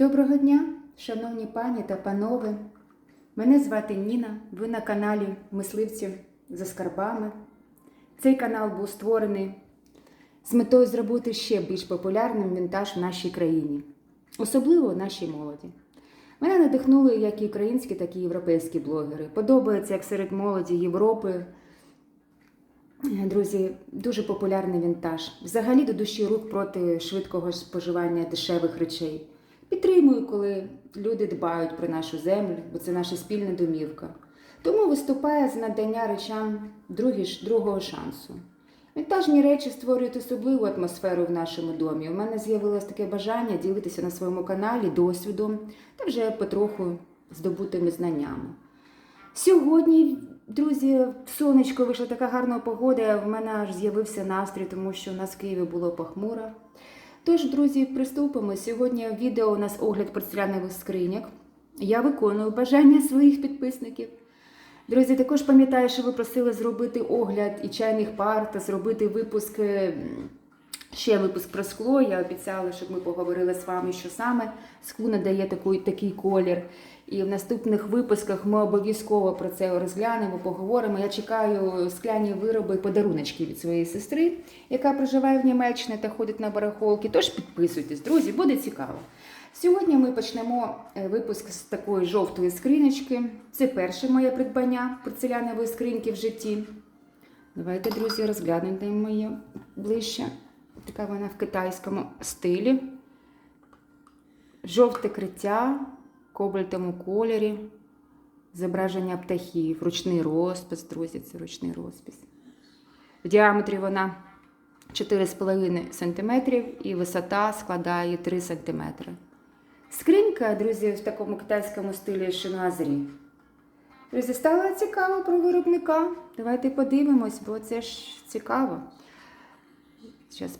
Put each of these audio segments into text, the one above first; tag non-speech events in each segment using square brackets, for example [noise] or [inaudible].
Доброго дня, шановні пані та панове. Мене звати Ніна. Ви на каналі Мисливці за скарбами. Цей канал був створений з метою зробити ще більш популярним вінтаж в нашій країні, особливо в нашій молоді. Мене надихнули як і українські, так і європейські блогери. Подобається, як серед молоді Європи. Друзі, дуже популярний вінтаж. Взагалі до душі рук проти швидкого споживання дешевих речей. Підтримую, коли люди дбають про нашу землю, бо це наша спільна домівка. Тому виступає з надання речам другого шансу. Вінтажні речі створюють особливу атмосферу в нашому домі. У мене з'явилось таке бажання ділитися на своєму каналі досвідом та вже потроху здобутими знаннями. Сьогодні, друзі, сонечко вийшла така гарна погода. В мене аж з'явився настрій, тому що у нас в Києві було похмуро. Тож, друзі, приступимо. Сьогодні в відео у нас огляд порцелянових скриньок. Я виконую бажання своїх підписників. Друзі, також пам'ятаю, що ви просили зробити огляд і чайних пар та зробити випуск. Ще випуск про скло. Я обіцяла, щоб ми поговорили з вами, що саме скло надає такий, такий колір. І в наступних випусках ми обов'язково про це розглянемо, поговоримо. Я чекаю скляні вироби, подаруночки від своєї сестри, яка проживає в Німеччині та ходить на барахолки. Тож підписуйтесь, друзі, буде цікаво. Сьогодні ми почнемо е, випуск з такої жовтої скриночки. Це перше моє придбання порцелянової скриньки в житті. Давайте, друзі, розглянемо її ближче. Така вона в китайському стилі. Жовте криття, кобальтовому кольорі, зображення птахів, ручний розпис, друзі, це ручний розпис. В діаметрі вона 4,5 см і висота складає 3 см. Скринька, друзі, в такому китайському стилі шиназрі. Друзі, стало цікаво про виробника. Давайте подивимось, бо це ж цікаво. Зараз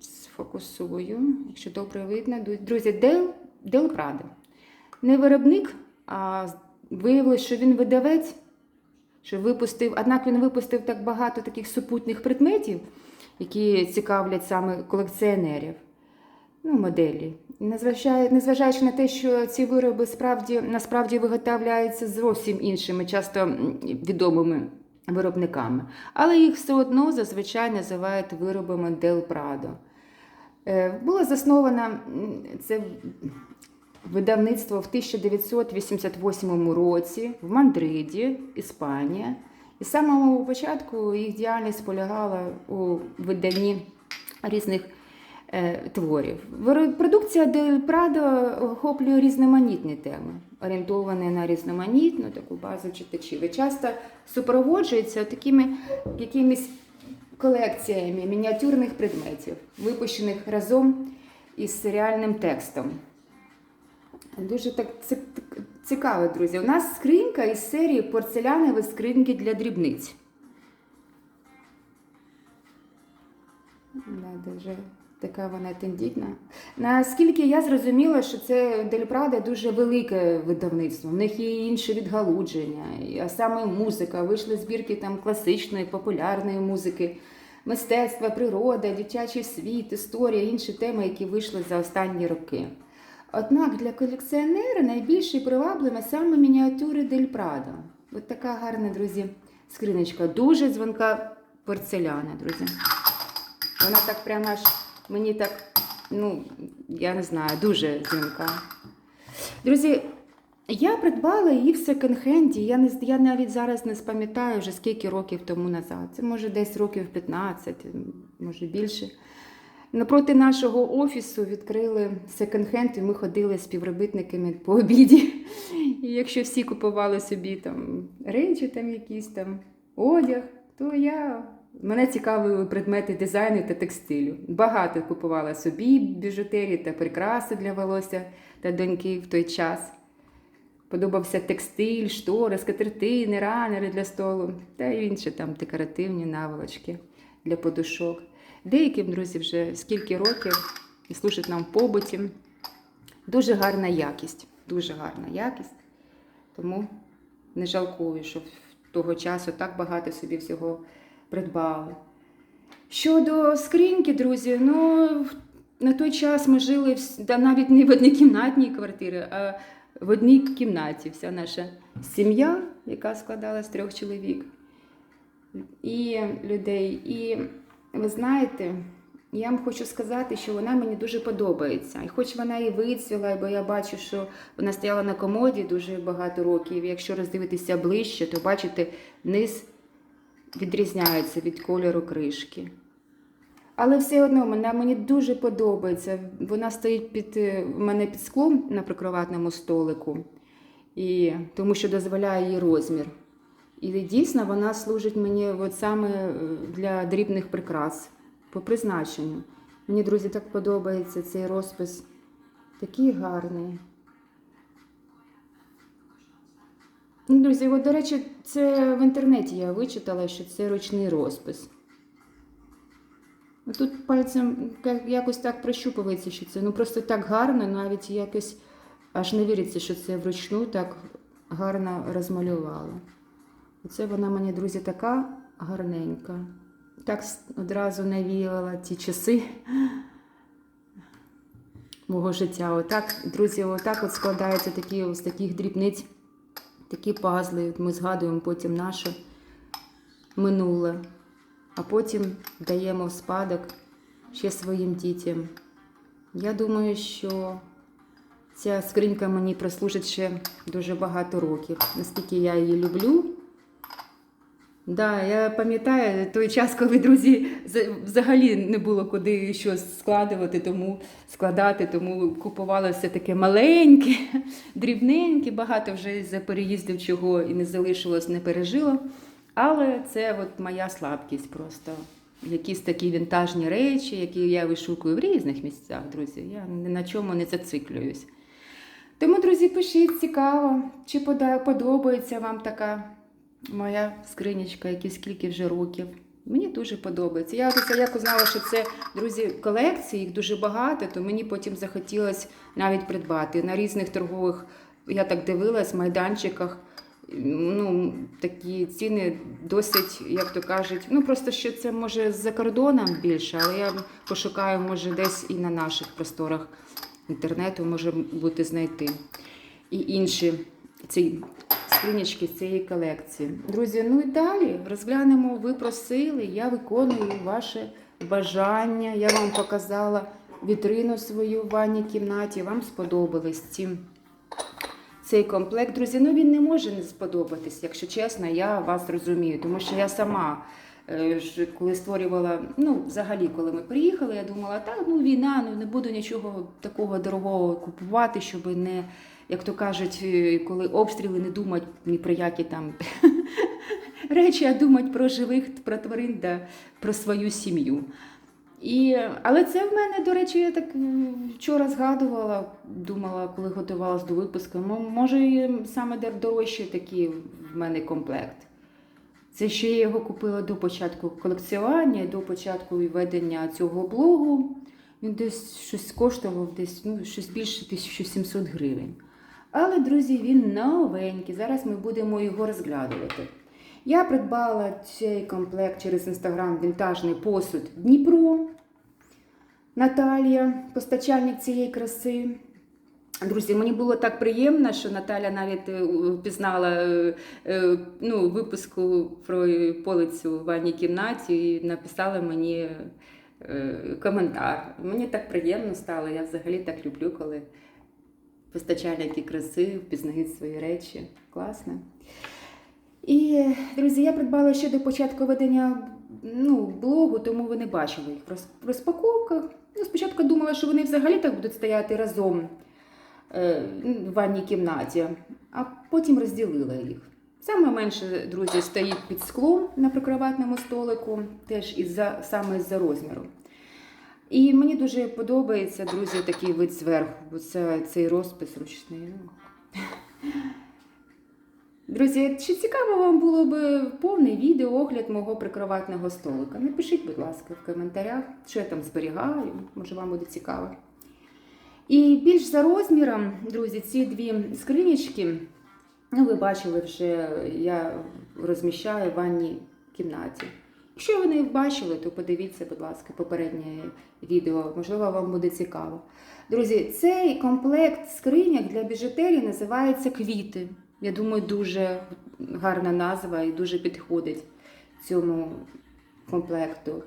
сфокусую, якщо добре видно. Друзі, Дел, Дел Прадо. Не виробник, а виявилось, що він видавець, що випустив, однак він випустив так багато таких супутних предметів, які цікавлять саме колекціонерів, ну, моделі. Незважаючи на те, що ці вироби справді, насправді виготовляються зовсім іншими, часто відомими виробниками. Але їх все одно зазвичай називають виробами Del Prado. Е, Було засновано це видавництво в 1988 році в Мандриді, Іспанія. І з самого початку їх діяльність полягала у виданні різних творів. Продукція Дель Прадо охоплює різноманітні теми, орієнтовані на різноманітну таку базу читачів. І часто супроводжується такими якимись колекціями мініатюрних предметів, випущених разом із серіальним текстом. Дуже так цікаво, друзі. У нас скринька із серії порцелянові скриньки для дрібниць. Да, дуже така вона тендітна. Наскільки я зрозуміла, що це Дель Прадо дуже велике видавництво. В них є і інші відгалудження, а саме музика. Вийшли збірки там класичної, популярної музики, мистецтва, природа, дитячий світ, історія, інші теми, які вийшли за останні роки. Однак для колекціонера найбільше привабливе саме мініатюри Дель Прадо. Ось така гарна, друзі, скриночка. Дуже дзвонка порцеляна, друзі. Вона так прямо аж мені так, ну, я не знаю, дуже дзвінка. Друзі, я придбала її в секонд-хенді. Я, не, я навіть зараз не спам'ятаю вже скільки років тому назад. Це може десь років 15, може більше. Напроти нашого офісу відкрили секонд-хенд, і ми ходили з співробітниками по обіді. І якщо всі купували собі там речі, там якісь там одяг, то я. Мене цікавили предмети дизайну та текстилю. Багато купувала собі біжутерії та прикраси для волосся та доньки в той час. Подобався текстиль, штори, скатертини, ранери для столу та інші там декоративні наволочки для подушок. Деяким, друзі, вже скільки років і служать нам в побуті. Дуже гарна якість, дуже гарна якість. Тому не жалкую, що того часу так багато собі всього придбали. Щодо скриньки, друзі, ну на той час ми жили та навіть не в однокімнатній квартирі, а в одній кімнаті. Вся наша сім'я, яка складалась з трьох чоловік і людей. І ви знаєте, я вам хочу сказати, що вона мені дуже подобається. І хоч вона і вицвіла, бо я бачу, що вона стояла на комоді дуже багато років. Якщо роздивитися ближче, то бачите, низ відрізняється від кольору кришки. Але все одно вона мені дуже подобається. Вона стоїть під е, в мене під склом на прикроватному столику, і, тому що дозволяє її розмір. І дійсно вона служить мені от саме е, для дрібних прикрас по призначенню. Мені, друзі, так подобається цей розпис. Такий гарний. Ну, Друзі, от, до речі, це в інтернеті я вичитала, що це ручний розпис. Тут пальцем якось так прощупується, що це ну просто так гарно, навіть якось аж не віриться, що це вручну так гарно розмалювала. Оце вона мені, друзі, така гарненька. Так одразу навіяла ті часи мого життя. Отак, друзі, отак от складаються такі з таких дрібниць, такі пазли. Ми згадуємо потім наше минуле, а потім даємо в спадок ще своїм дітям. Я думаю, що ця скринька мені прослужить ще дуже багато років. Наскільки я її люблю. Да, я пам'ятаю той час, коли друзі взагалі не було куди щось складувати, тому складати, тому купували все таке маленьке, [laughs] дрібненьке, багато вже за переїздів чого і не залишилось, не пережило. Але це от моя слабкість просто. Якісь такі вінтажні речі, які я вишукую в різних місцях, друзі. Я ні на чому не зациклююсь. Тому, друзі, пишіть цікаво, чи подобається вам така моя скринічка, які скільки вже років. Мені дуже подобається. Я це як узнала, що це друзі колекції, їх дуже багато, то мені потім захотілося навіть придбати на різних торгових. Я так дивилась, майданчиках. Ну, такі ціни досить, як то кажуть, ну просто що це може за кордоном більше, але я пошукаю, може, десь і на наших просторах інтернету може бути знайти. І інші ці скринячки з цієї колекції. Друзі, ну і далі розглянемо. Ви просили, я виконую ваше бажання. Я вам показала вітрину свою в ванній кімнаті. Вам сподобались ці, цей комплект. Друзі, ну він не може не сподобатись, якщо чесно, я вас розумію, тому що я сама. е, Коли створювала, ну, взагалі, коли ми приїхали, я думала, так, ну війна, ну не буду нічого такого дорогого купувати, щоб не, як то кажуть, е, коли обстріли не думати ні про які там [laughs] речі, а думати про живих, про тварин та про свою сім'ю. І, але це в мене, до речі, я так вчора згадувала, думала, коли готувалась до випуску. Може, саме дор- дорожчий такий в мене комплект. Це ще я його купила до початку колекціонування, до початку ведення цього блогу. Він десь щось коштував, десь ну, щось більше 1700 гривень. Але, друзі, він новенький. Зараз ми будемо його розглядувати. Я придбала цей комплект через інстаграм вінтажний посуд Дніпро. Наталія, постачальник цієї краси. Друзі, мені було так приємно, що Наталя навіть е, впізнала е, е, ну, випуску про полицю в ванній кімнаті і написала мені коментар. Мені так приємно стало. Я взагалі так люблю, коли постачальники краси впізнають свої речі. Класно. І, друзі, я придбала ще до початку ведення ну, блогу, тому ви не бачили їх в розпаковках. Ну, спочатку думала, що вони взагалі так будуть стояти разом е, в ванній кімнаті, а потім розділила їх. Саме менше, друзі, стоїть під склом на прикроватному столику, теж із-за, саме із-за розміру. І мені дуже подобається, друзі, такий вид зверху, бо це цей розпис ручний. ну. Друзі, чи цікаво вам було б повний відеоогляд мого прикроватного столика? Напишіть, будь ласка, в коментарях, що я там зберігаю, може вам буде цікаво. І більш за розміром, друзі, ці дві скринічки, ну ви бачили вже, я розміщаю в ванній кімнаті. Якщо ви не бачили, то подивіться, будь ласка, попереднє відео, можливо, вам буде цікаво. Друзі, цей комплект скриньок для біжутерії називається квіти. Я думаю, дуже гарна назва і дуже підходить цьому комплекту.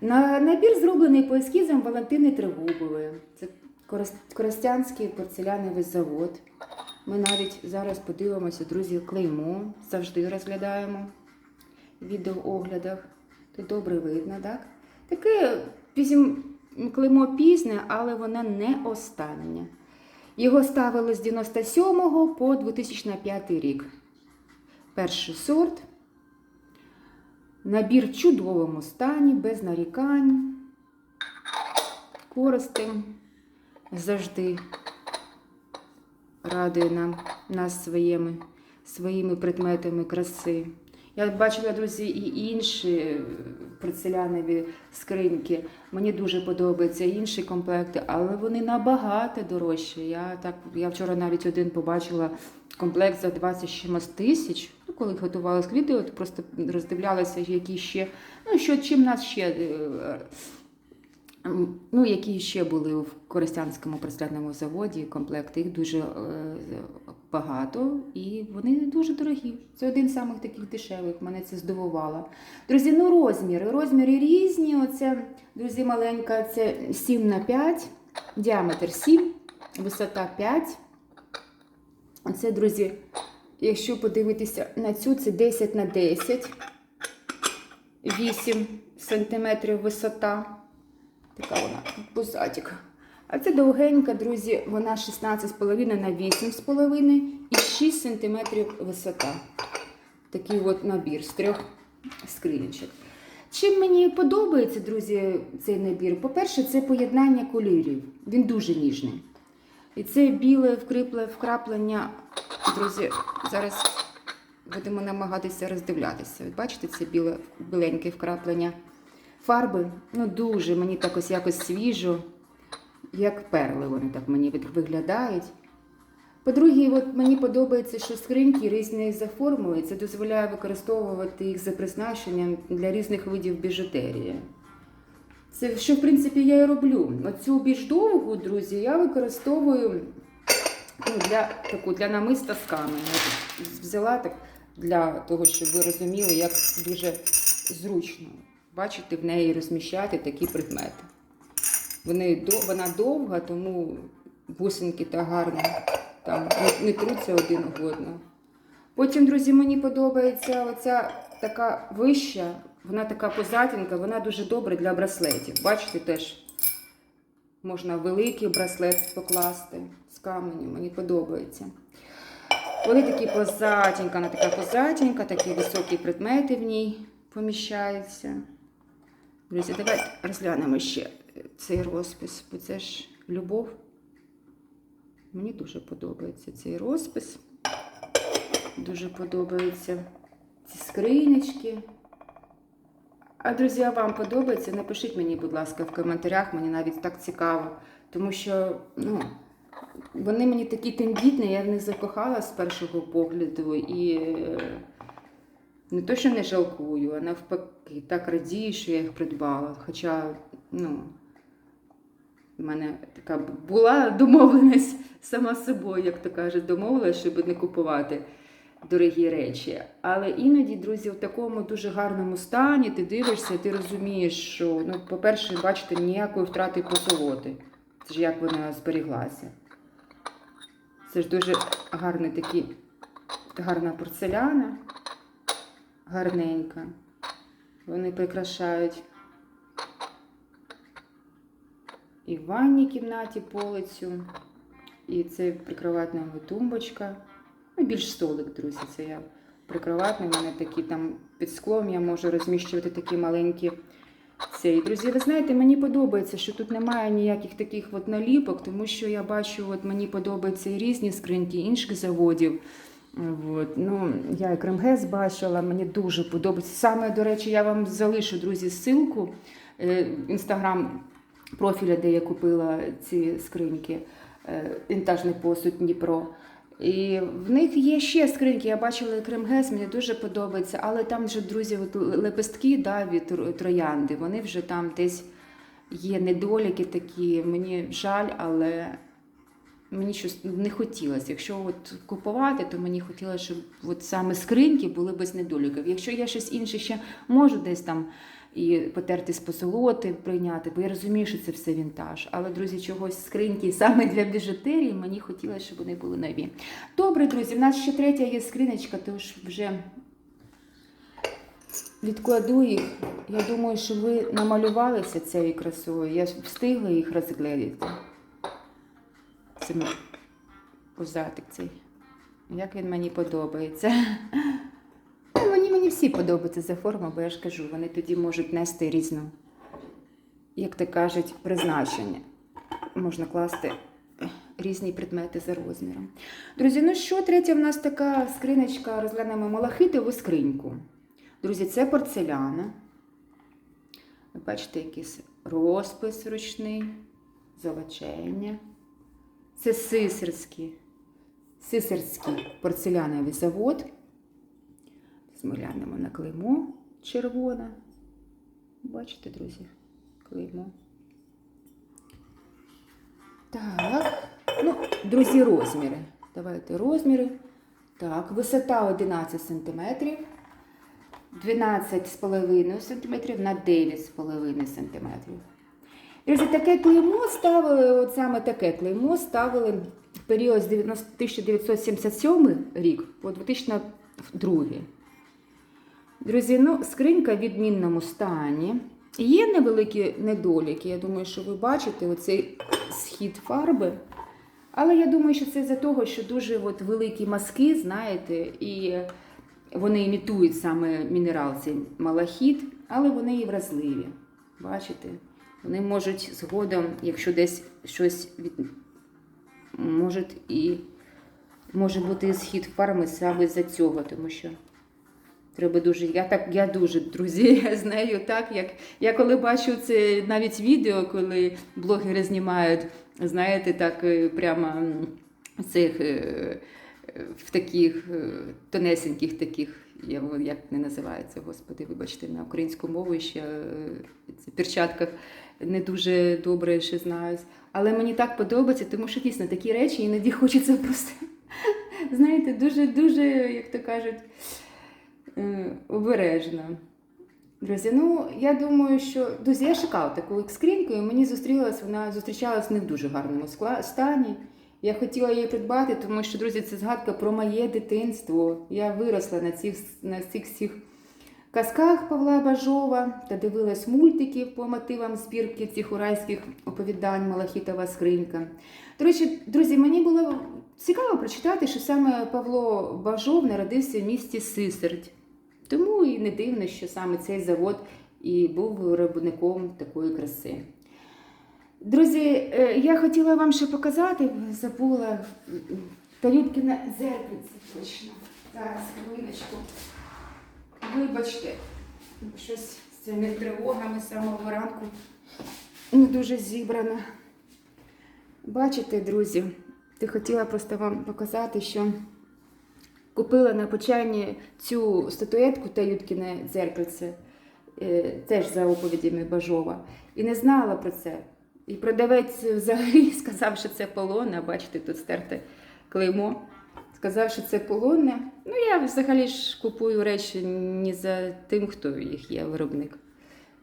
На набір зроблений по ескізам Валентини Тригубової. Це Корос- Коростянський порцеляновий завод. Ми навіть зараз подивимося, друзі, клеймо завжди розглядаємо в відеооглядах. Тут добре видно, так? Таке візьм, клеймо пізне, але воно не останнє. Його ставили з 97 по 2005 рік. Перший сорт. Набір в чудовому стані, без нарікань. Користим завжди радує нам нас своїми, своїми предметами краси. Я бачила, друзі, і інші е, порцелянові скриньки. Мені дуже подобаються інші комплекти, але вони набагато дорожчі. Я так я вчора навіть один побачила комплект за 20 чимось тисяч. Ну, коли готувалась к відео, просто роздивлялася, які ще, ну що чим нас ще. Е, М, Ну, які ще були в Коростянському порцелянному заводі комплекти, їх дуже е, багато і вони дуже дорогі. Це один з самих таких дешевих, мене це здивувало. Друзі, ну розміри. Розміри різні. Оце, друзі, маленька, це 7 на 5, діаметр 7, висота 5. Оце, друзі, якщо подивитися на цю, це 10 на 10, 8 сантиметрів висота. Така вона пузатик. А це довгенька, друзі, вона 16,5 на 8,5 і 6 см висота. Такий от набір з трьох скринічок. Чим мені подобається, друзі, цей набір? По-перше, це поєднання кольорів. Він дуже ніжний. І це біле вкріпле вкраплення, друзі, зараз будемо намагатися роздивлятися. Ви бачите, це біле, біленьке вкраплення фарби. Ну, дуже мені так ось якось свіжо, як перли вони так мені виглядають. По-друге, от мені подобається, що скриньки різні за формою. Це дозволяє використовувати їх за призначенням для різних видів біжутерії. Це що, в принципі, я і роблю. Оцю більш довгу, друзі, я використовую ну, для, таку, для намиста з каменю. Взяла так для того, щоб ви розуміли, як дуже зручно бачите, в неї розміщати такі предмети. Вони, вона довга, тому бусинки та гарно там не, труться один об одного. Потім, друзі, мені подобається оця така вища, вона така позатінка, вона дуже добра для браслетів. Бачите, теж можна великий браслет покласти з каменю, мені подобається. Вони такі позатінька, вона така позатінька, такі високі предмети в ній поміщаються. Друзі, давайте розглянемо ще цей розпис, бо це ж любов. Мені дуже подобається цей розпис. Дуже подобаються ці скринечки. А друзі, а вам подобається? Напишіть мені, будь ласка, в коментарях, мені навіть так цікаво. Тому що, ну, вони мені такі тендітні, я в них закохала з першого погляду і е, не то, що не жалкую, а навпаки, так радію, що я їх придбала. Хоча, ну, в мене така була домовленість сама собою, як то кажуть, домовилась, щоб не купувати дорогі речі. Але іноді, друзі, в такому дуже гарному стані ти дивишся, ти розумієш, що, ну, по-перше, бачите, ніякої втрати позолоти. Це ж як вона зберіглася. Це ж дуже гарний такий, гарна порцеляна, гарненька. Вони прикрашають і в ванній кімнаті полицю, і це прикроватна тумбочка. Ну, більш столик, друзі, це я прикроватний. У мене такі там під склом я можу розміщувати такі маленькі цей. Друзі, ви знаєте, мені подобається, що тут немає ніяких таких от наліпок, тому що я бачу, от мені подобаються і різні скриньки інших заводів. От. Ну, я і Кремгес бачила, мені дуже подобається. Саме, до речі, я вам залишу, друзі, ссылку е, інстаграм профіля, де я купила ці скриньки. Е, Вінтажний посуд Дніпро. І в них є ще скриньки. Я бачила кремгес, мені дуже подобається, але там вже, друзі, от лепестки да, від троянди, вони вже там десь є недоліки такі. Мені жаль, але мені щось не хотілося. Якщо от купувати, то мені хотілося, щоб от саме скриньки були без недоліків. Якщо я щось інше ще можу десь там і потерти з позолоти прийняти, бо я розумію, що це все вінтаж. Але, друзі, чогось скриньки саме для біжутерії мені хотілося, щоб вони були нові. Добре, друзі, в нас ще третя є скриночка, тож вже відкладу їх. Я думаю, що ви намалювалися цією красою. Я встигла їх розглядіти. Мій пузатик цей. Як він мені подобається. Ну, Мені, всі подобаються за форму, бо я ж кажу, вони тоді можуть нести різну, як то кажуть, призначення. Можна класти різні предмети за розміром. Друзі, ну що, третя в нас така скриночка, розглянемо малахитову скриньку. Друзі, це порцеляна. Ви бачите, якийсь розпис ручний, золочення. Це сисерський, сисерський порцеляновий завод. Змилянемо на клеймо червоне. Бачите, друзі, клеймо. Так, ну, друзі, розміри. Давайте розміри. Так, висота 11 см, 12,5 см на 9,5 см. Друзі, таке клеймо ставили, от саме таке клеймо ставили в період з 1977 рік по 2002. Друзі, ну, скринька в відмінному стані. Є невеликі недоліки. Я думаю, що ви бачите оцей схід фарби. Але я думаю, що це за того, що дуже от великі мазки, знаєте, і вони імітують саме мінерал, цей малахіт, але вони і вразливі. Бачите? Вони можуть згодом, якщо десь щось від... можуть і може бути схід фарми саме з-за цього, тому що треба дуже. Я так, я дуже, друзі, [laughs] з нею так, як я коли бачу це навіть відео, коли блогери знімають, знаєте, так е, прямо цих. е, В таких е, тонесеньких таких, я, як не називається, господи, вибачте, на українську мову ще е, ці перчатках не дуже добре ще знаюсь. Але мені так подобається, тому що дійсно такі речі іноді хочеться просто, знаєте, дуже-дуже, як то кажуть, е, обережно. Друзі, ну я думаю, що друзі, я шукала таку скриньку, і мені зустрілась, вона зустрічалась не в дуже гарному стані. Я хотіла її придбати, тому що, друзі, це згадка про моє дитинство. Я виросла на цих, на цих всіх казках Павла Бажова та дивилась мультики по мотивам збірки цих уральських оповідань Малахітова скринька. До речі, друзі, мені було цікаво прочитати, що саме Павло Бажов народився в місті Сисерть. Тому і не дивно, що саме цей завод і був виробником такої краси. Друзі, е, я хотіла вам ще показати, забула Тарілкіне зеркальце точно. Зараз, хвилиночку. Вибачте, щось з цими тривогами з самого ранку не дуже зібрана. Бачите, друзі, ти хотіла просто вам показати, що купила на почайні цю статуетку та Юткіне дзеркальце, теж за оповідями Бажова, і не знала про це. І продавець взагалі [laughs] сказав, що це полонне. Бачите, тут стерте клеймо. Сказав, що це полонне. Ну, я взагалі ж купую речі не за тим, хто їх є виробник.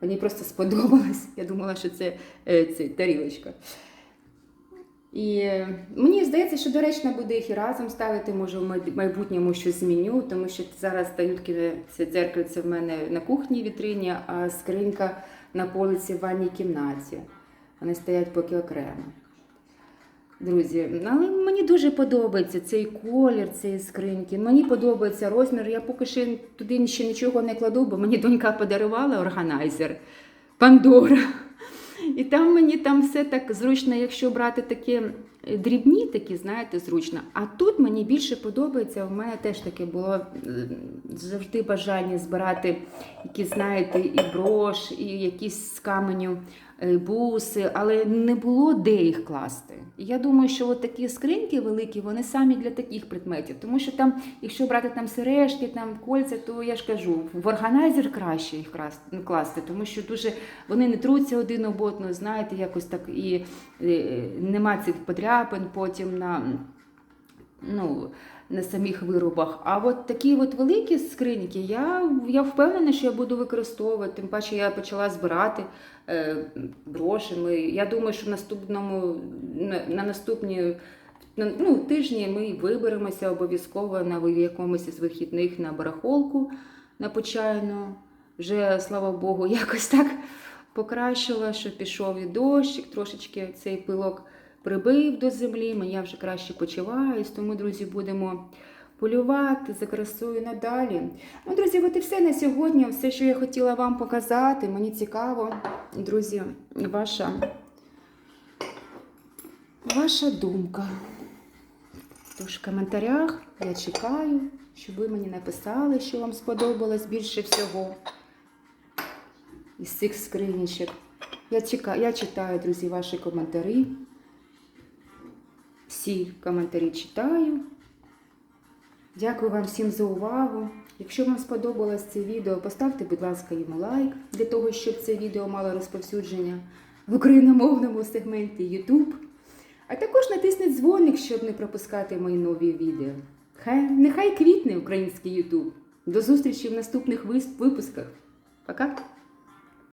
Мені просто сподобалось. Я думала, що це, е, це тарілочка. І е, мені здається, що доречно буде їх і разом ставити. Може, в майбутньому щось зміню, тому що зараз стаюткіне це дзеркальце в мене на кухні вітрині, а скринька на полиці в ванній кімнаті. Вони стоять поки окремо. Друзі, але мені дуже подобається цей колір цієї скриньки. Мені подобається розмір. Я поки що туди ще нічого не кладу, бо мені донька подарувала органайзер Пандора. І там мені там все так зручно, якщо брати такі дрібні, такі, знаєте, зручно. А тут мені більше подобається. У мене теж таке було завжди бажання збирати якісь, знаєте, і брош, і якісь з каменю буси, але не було де їх класти. І я думаю, що от такі скриньки великі, вони самі для таких предметів. Тому що там, якщо брати там сережки, там кольця, то я ж кажу, в органайзер краще їх ну, класти, тому що дуже вони не труться один об одного, знаєте, якось так і е, нема цих подряпин потім на. Ну, на самих виробах. А от такі от великі скриньки, я, я впевнена, що я буду використовувати. Тим паче я почала збирати е, гроші. Я думаю, що в наступному, на, на наступні на, ну, тижні ми виберемося обов'язково на якомусь із вихідних на барахолку на почайну. Вже, слава Богу, [laughs] якось так покращила, що пішов і дощик, трошечки цей пилок прибив до землі, мені я вже краще почуваюсь, тому, друзі, будемо полювати за красою надалі. Ну, друзі, от і все на сьогодні. Все, що я хотіла вам показати. Мені цікаво, друзі, ваша, ваша думка. Тож в коментарях я чекаю, щоб ви мені написали, що вам сподобалось більше всього із цих скринічок. Я, чекаю, я читаю, друзі, ваші коментарі. Всі коментарі читаю. Дякую вам всім за увагу. Якщо вам сподобалось це відео, поставте, будь ласка, йому лайк для того, щоб це відео мало розповсюдження в україномовному сегменті YouTube. А також натисніть дзвоник, щоб не пропускати мої нові відео. Хай, нехай квітне український YouTube. До зустрічі в наступних випусках. Пока!